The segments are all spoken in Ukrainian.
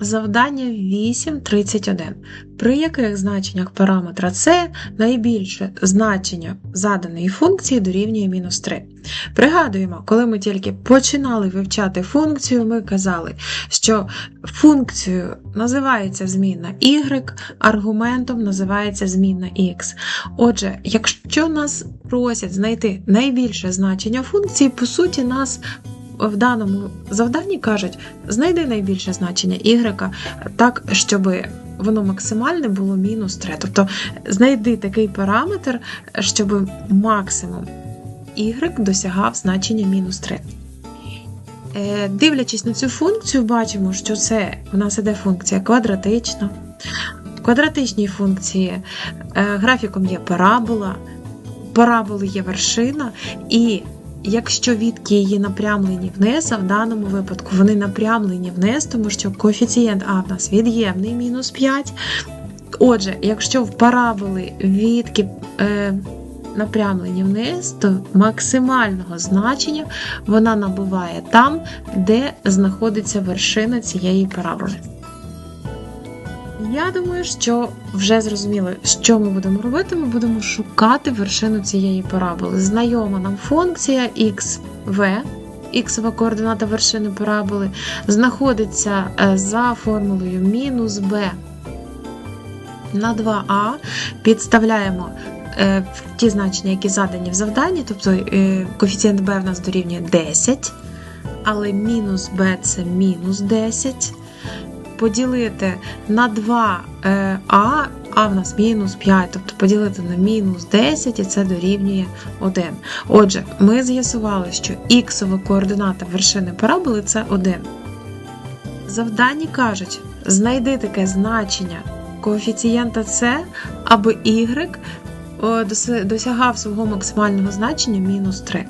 Завдання 8.31. При яких значеннях параметра c найбільше значення заданої функції дорівнює мінус 3. Пригадуємо, коли ми тільки починали вивчати функцію, ми казали, що функцією називається змінна y, аргументом називається змінна x. Отже, якщо нас просять знайти найбільше значення функції, по суті, нас в даному завданні кажуть, знайди найбільше значення y так, щоб воно максимальне було мінус 3. Тобто знайди такий параметр, щоб максимум y досягав значення мінус 3. Е, Дивлячись на цю функцію, бачимо, що це у нас іде функція квадратична. В квадратичній функції е, графіком є парабола, параболи є вершина, і Якщо відки її напрямлені вниз, а в даному випадку вони напрямлені вниз, тому що коефіцієнт А в нас від'ємний мінус 5. Отже, якщо в параболи відки е, напрямлені вниз, то максимального значення вона набуває там, де знаходиться вершина цієї параболи. Я думаю, що вже зрозуміло, що ми будемо робити. Ми будемо шукати вершину цієї параболи. Знайома нам функція xv, іксова координата вершини параболи, знаходиться е, за формулою мінус b на 2а. Підставляємо е, ті значення, які задані в завданні, тобто е, коефіцієнт b в нас дорівнює 10, але мінус b це мінус 10 поділити на 2а, е, а в нас мінус 5, тобто поділити на мінус 10, і це дорівнює 1. Отже, ми з'ясували, що іксова координата вершини параболи це 1. Завданні кажуть, знайди таке значення коефіцієнта С, аби y досягав свого максимального значення мінус 3.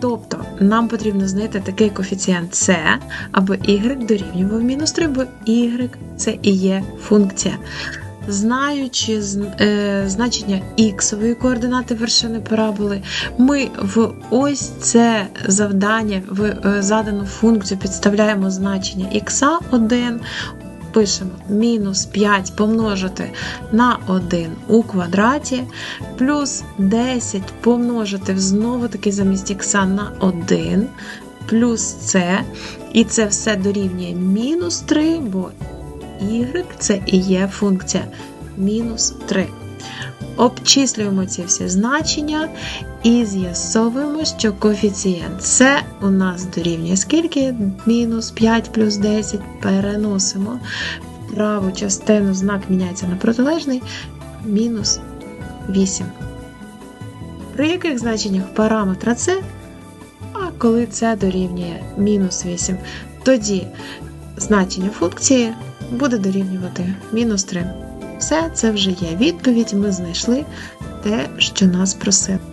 Тобто нам потрібно знайти такий коефіцієнт С, аби y дорівнював мінус 3, бо y це і є функція. Знаючи е, значення іксової координати вершини параболи, ми в ось це завдання, в е, задану функцію підставляємо значення х1, пишемо мінус 5 помножити на 1 у квадраті, плюс 10 помножити знову таки замість х на 1, плюс c, і це все дорівнює мінус 3, бо y це і є функція мінус 3. Обчислюємо ці всі значення і з'ясовуємо, що коефіцієнт С у нас дорівнює скільки? Мінус 5 плюс 10 переносимо праву частину, знак міняється на протилежний, мінус 8. При яких значеннях параметра С, а коли це дорівнює мінус 8, тоді значення функції буде дорівнювати мінус 3. Все, це вже є відповідь, ми знайшли те, що нас просили.